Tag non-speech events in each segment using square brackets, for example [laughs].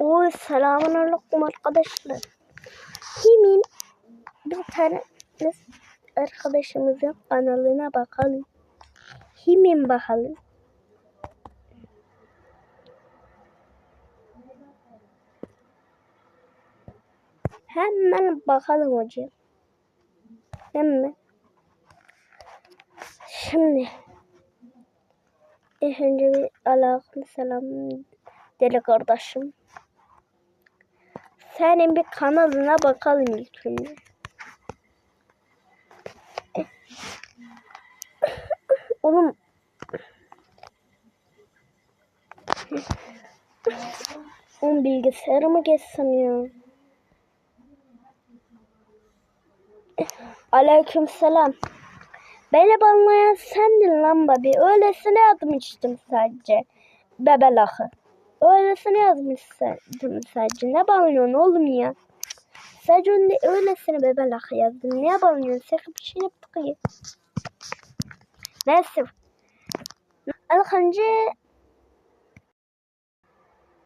O selamun aleyküm arkadaşlar. Kimin bir tane arkadaşımızın kanalına bakalım. Kimin bakalım. Hemen bakalım hocam. Hemen. Şimdi. İlk önce bir aleyküm selam deli kardeşim. Senin bir kanalına bakalım önce. Oğlum. Oğlum bilgisayarı mı geçsem ya? Aleyküm selam. Beni banlayan sendin lan babi. Öylesine yazmıştım sadece. Bebelahı. Öylesine yazmışsın sadece. Ne banlıyorsun oğlum ya? Sadece önde öylesine bebelahı yazdım. Niye banlıyorsun? Sakın bir şey yaptık ya. Neyse. İlk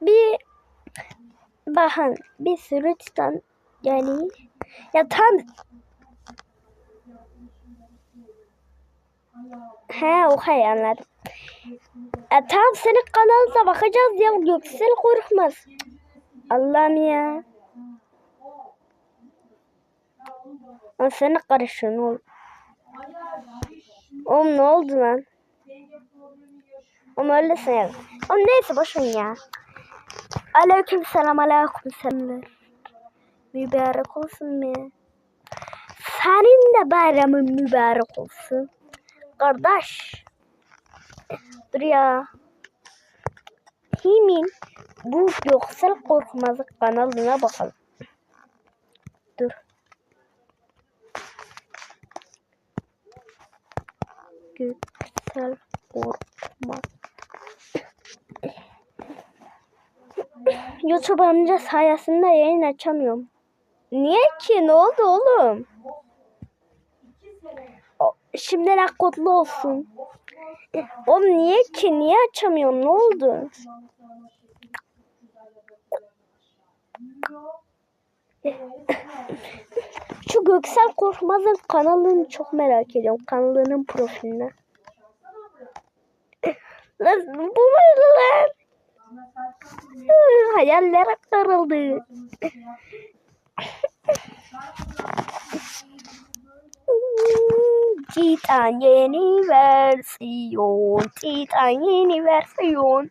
bir bakın bir sürü titan yani ya tam He okay anladım. E, tamam senin kanalına bakacağız ya Göksel korkmaz. Allah'ım ya. Lan sen ne karışıyorsun oğlum? Oğlum ne oldu lan? Oğlum öylesin ya. Oğlum neyse boşun ya. Aleyküm selam aleyküm selam. Mübarek olsun mu? Senin de bayramın mübarek olsun. Kardeş. Dur ya. Kimin bu Göksel Korkmaz'ı kanalına bakalım. Dur. Göksel Korkmaz. YouTube amca sayesinde yayın açamıyorum. Niye ki? Ne oldu oğlum? Şimdiden kutlu olsun. Oğlum niye ki? Niye açamıyorum? Ne oldu? Şu Göksel Korkmaz'ın kanalını çok merak ediyorum. Kanalının profiline. Bu muydu lan? Hayaller kırıldı. Titan yeni versiyon. Titan yeni versiyon.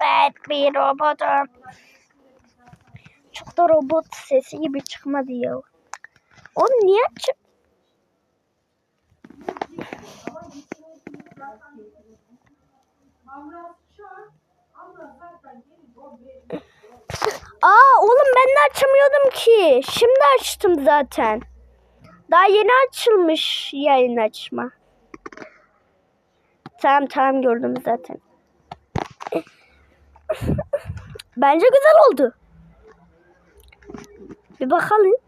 Ben bir robotum. Çok da robot sesi gibi çıkmadı ya. Oğlum niye çık? Aa oğlum ben de açamıyordum ki. Şimdi açtım zaten. Daha yeni açılmış yayın açma. Tamam tamam gördüm zaten. Bence güzel oldu. Bir bakalım.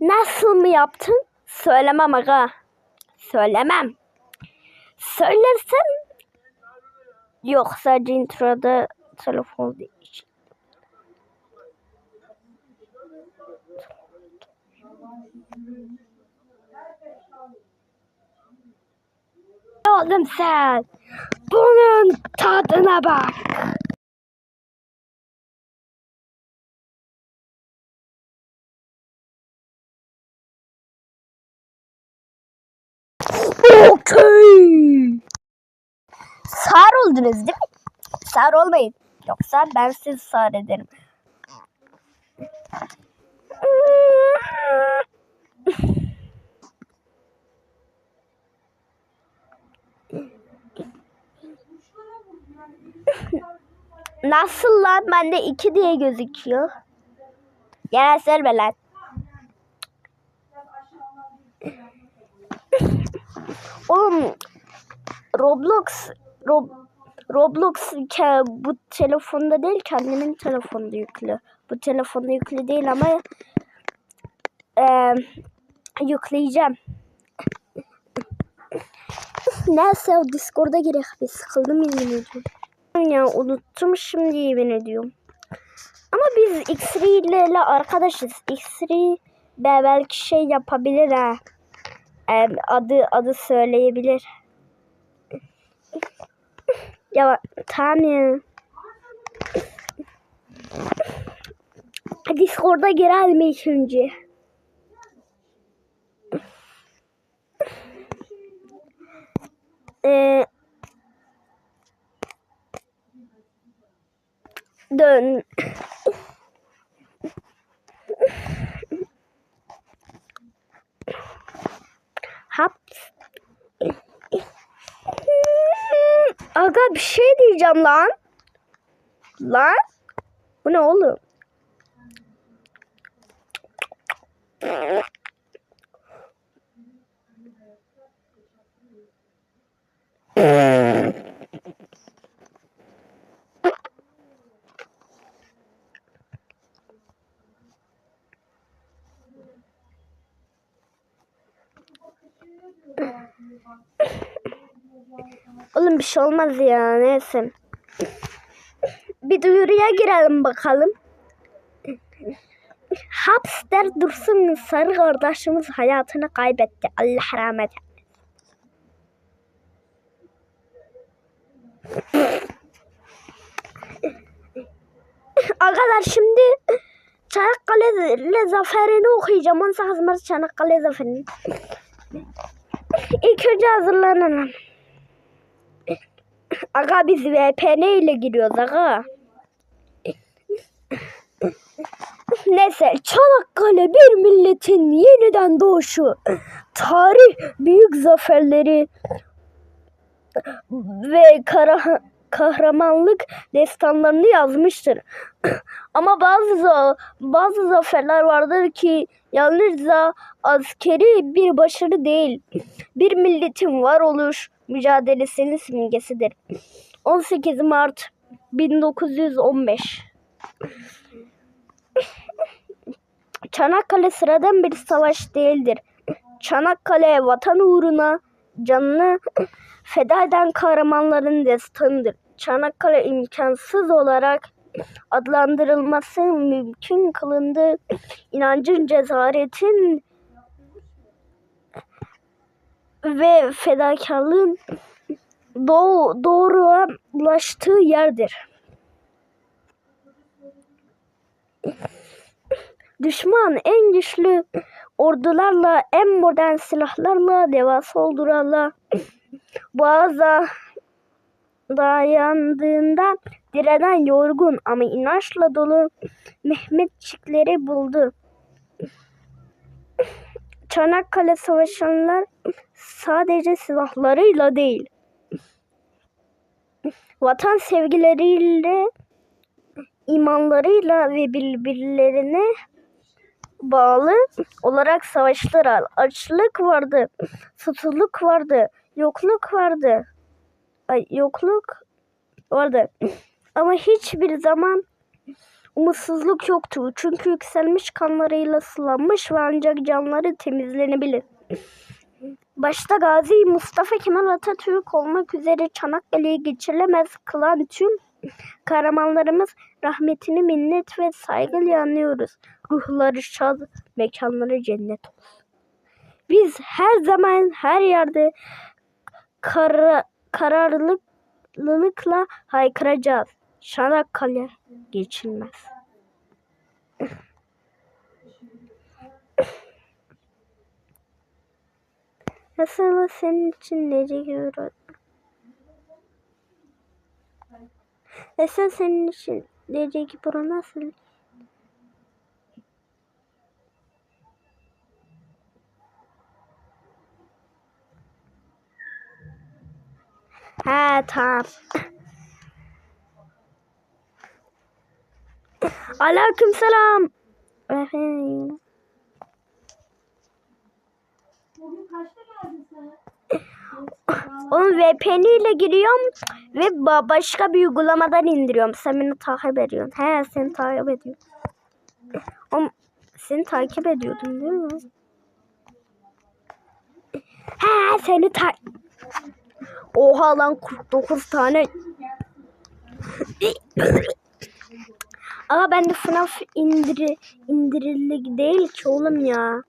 Nasıl mı yaptın? Söylemem aga. Söylemem. Söylersem yok sadece introda telefon değil. Oğlum sen bunun tadına bak. Okey. Sağır oldunuz değil mi? Sağır olmayın. Yoksa ben sizi sağır ederim. Nasıl lan? Bende iki diye gözüküyor. Gel söyleme lan. Oğlum Roblox Rob, Roblox ke- bu telefonda değil kendimin telefonda yüklü. Bu telefonda yüklü değil ama eee, yükleyeceğim. [laughs] Neyse o Discord'a girek bir sıkıldım yemin ediyorum. Ya unuttum şimdi yemin ediyorum. Ama biz X-Ray ile arkadaşız. X-Ray de belki şey yapabilir ha. Adı adı söyleyebilir. Ya tamam ya. Discord'a girelim ilk önce. Ee, dön. Aga bir şey diyeceğim lan. Lan. Bu ne oğlum? Oğlum bir şey olmaz ya neyse. Bir duyuruya girelim bakalım. Hapster Dursun sarı kardeşimiz hayatını kaybetti. Allah rahmet. Arkadaşlar şimdi Çanakkale zaferini okuyacağım. 18 Mart Çanakkale zaferini. İlk önce hazırlanalım. Aga biz VPN ile giriyoruz aga. Neyse Çanakkale bir milletin yeniden doğuşu. Tarih büyük zaferleri ve kara, kahramanlık destanlarını yazmıştır. [clears throat] Ama bazı bazı zaferler vardır ki yalnızca askeri bir başarı değil, bir milletin varoluş mücadelesinin simgesidir. 18 Mart 1915 [clears throat] Çanakkale sıradan bir savaş değildir. Çanakkale vatan uğruna canını feda eden kahramanların destanıdır. Çanakkale imkansız olarak adlandırılması mümkün kılındı. İnancın, cesaretin ve fedakarlığın doğ doğruya ulaştığı yerdir. Düşman en güçlü ordularla, en modern silahlarla, devasa ordularla boğaza dayandığında direnen yorgun ama inançla dolu Mehmetçikleri buldu. Çanakkale savaşanlar sadece silahlarıyla değil, vatan sevgileriyle, imanlarıyla ve birbirlerine bağlı olarak savaştılar. Açlık vardı, susuzluk vardı, yokluk vardı. Ay, yokluk vardı. [laughs] Ama hiçbir zaman umutsuzluk yoktu. Çünkü yükselmiş kanlarıyla sulanmış ve ancak canları temizlenebilir. Başta Gazi Mustafa Kemal Atatürk olmak üzere Çanakkale'yi geçirilemez kılan tüm kahramanlarımız rahmetini minnet ve saygıyla anıyoruz. Ruhları şad, mekanları cennet olsun. Biz her zaman her yerde kara, kararlılıkla haykıracağız. Çanakkale geçilmez. Mesela senin için nece gibi Mesela senin için nece gibi nasıl? Ha tamam. [laughs] Aleyküm selam. Efendim. Bugün kaçta geldin sen? [laughs] Onun VPN ile giriyorum ve ba- başka bir uygulamadan indiriyorum. Sen beni takip ediyorsun. He seni takip ediyorum. Oğlum, seni takip ediyordum değil mi? He seni ta Oha lan 49 tane. Ama bende FNAF indiri indirildi değil ki oğlum ya.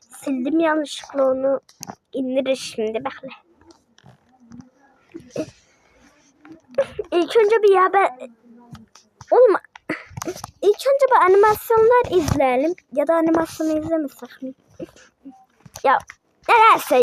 Sildim yanlışlıkla onu. İndirir şimdi bekle. İlk önce bir ya ben... Oğlum ilk önce bir animasyonlar izleyelim. Ya da animasyonu izlemesek mi? Ya nelerse